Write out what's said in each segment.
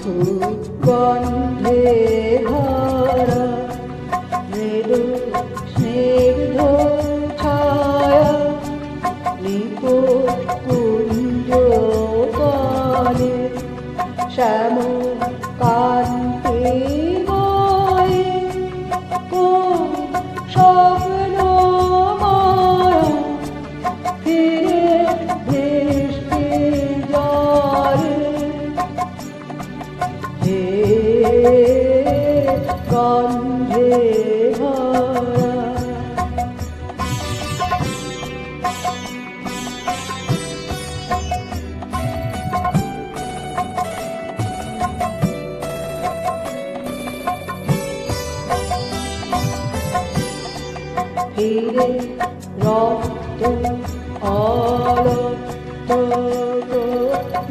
মধু গন্ধে ভরা মৃদু স্নিগ্ধ ছায়া নিপু কুঞ্জ কালে ফিরে রক্ত আরক্ত ধৌত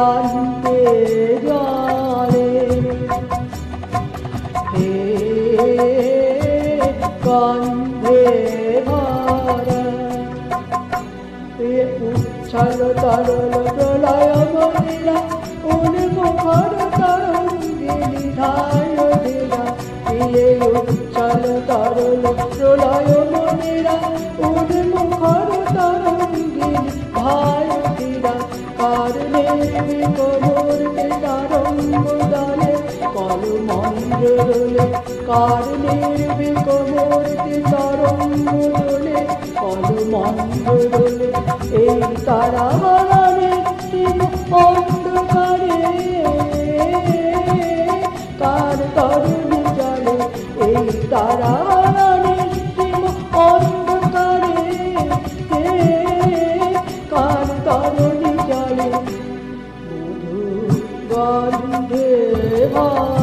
প্রান্তে জলে। হে গন্ধে ভরা। এ উচ্ছল তরল প্রলয় মহিলা উন্মুখর তরঙ্গিনী ধায় দিলা এ উচ্ছল তরল প্রলয় মহিলা উন্মুখর তরঙ্গিনী বিকমূর্তি তরঙ্গ দলে কল মন্দ্রলে কারণে বিকমূর্তি তরঙ্গ দলে কল মন্দ্রলে এই তারা হারানে অন্ধকারে এই তারা তরুণী